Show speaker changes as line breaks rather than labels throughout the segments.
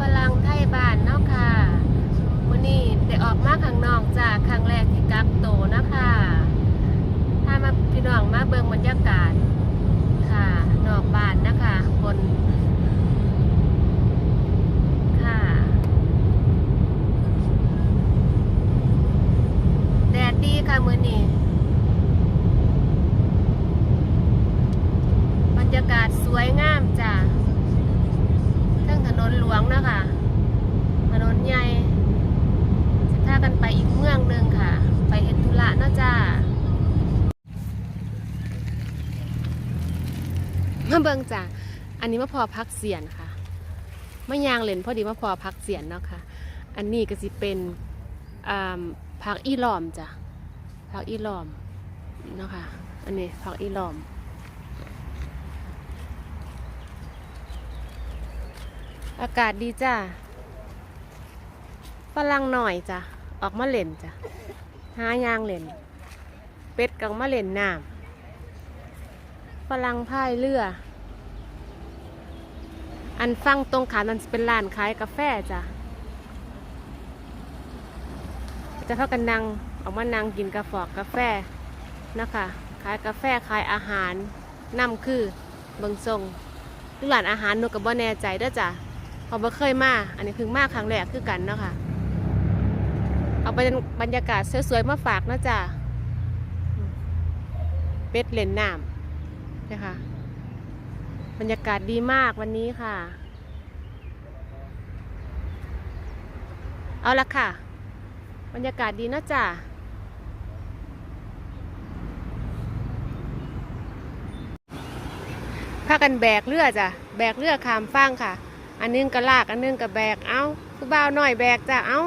ฝรั่งไทยบ้านเนาะค่ะวันนี้ได้ออกมาข้างนอกจากครั้งแรกที่กักโตวเนาะค่ะถ้ามาพี่น้องมาเบิ่งบรรยากาศค่ะ นอกบ้านนะคะบนค่ะแดดดีค่ะมื้อนี้บรรยากาศสวยงาม งนนหลวงนะคะถนนใหญ่สิพากันไปอีกเมืองหนึ่งค่ะ ไปเฮ็ดธุระเนาะจ้ามาเบิงจ้ะอันนี้มาพอพักเสียนค่ะมายางเล่นพอดีมาพอพักเสียนเนาะค่ะ อันนี้ก็สิเป็นอ่าผักอีหลอมจ้ะผักอีหลอมเนาะค่ะ อันนี้ผักอีหลอม อากาศดีจ้าฝรั่งหน่อยจ้ะ ออกมาเล่นจ้ะ หายางเล่น เป็ดกังมาเล่นน้ำฝรั่งพายเรือ อันฟังตรงขามันเป็นร้านขายกาแฟจ้ะ จะพากันนั่งออกมานั่งกินกาแฟกกาแฟนะคะ ขายกาแฟขายอาหารนำคือเบิงทรงหรือร้านอาหารนูกับบ่แน่ใจเด้อจ้ะ เพอบ่เคยมา อันนี้เพิ่งมาครั้งแรกคือกันเนาะค่ะ เอาบรรยบรรยากาศสวยๆมาฝากนะจ้ะอืมเป็ดเล่นน้ำนะคะบรรยากาศดีมากวันนี้ค่ะ เอาละค่ะ บรรยากาศดีเนาะจ้ะพากันแบกเรือจ้ะ แบกเรือขามฟังค่ะ อันนึงก็ลากอันนึงก็แบกเอาผู้บ่าวหน่อยแบกจ้ะเอา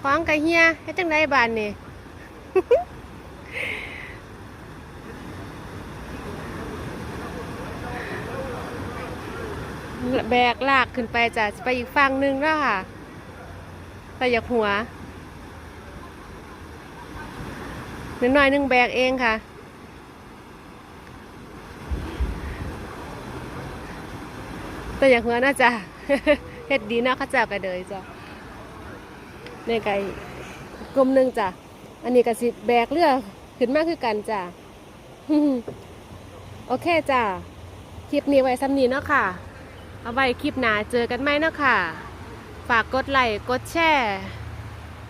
ของกระเฮียให้จังไดบานนี่แบกลากขึ้นไปจ้ะไปอีกฝั่งนึงแล้วค่ะไปอยากหัวนิดหน่อยนึงแบกเองค่ะแต่อยากหัวน่าจะ เฮ็ดดีเนาะเข้าเจ้าก็เดยจ้ะในไก่กลมหนึ่งจ้ะ อันนี้ก็สิแบกเรือขึ้นมากคือกันจ้ะโอเคจ้ะ คลิปนี้ไว้ซ้ำนี้เนาะค่ะ เอาไว้คลิปหน้าเจอกันไหมเนาะค่ะ ฝากกดไลค์ กดแชร์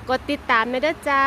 กดติดตามนเด้อจ้า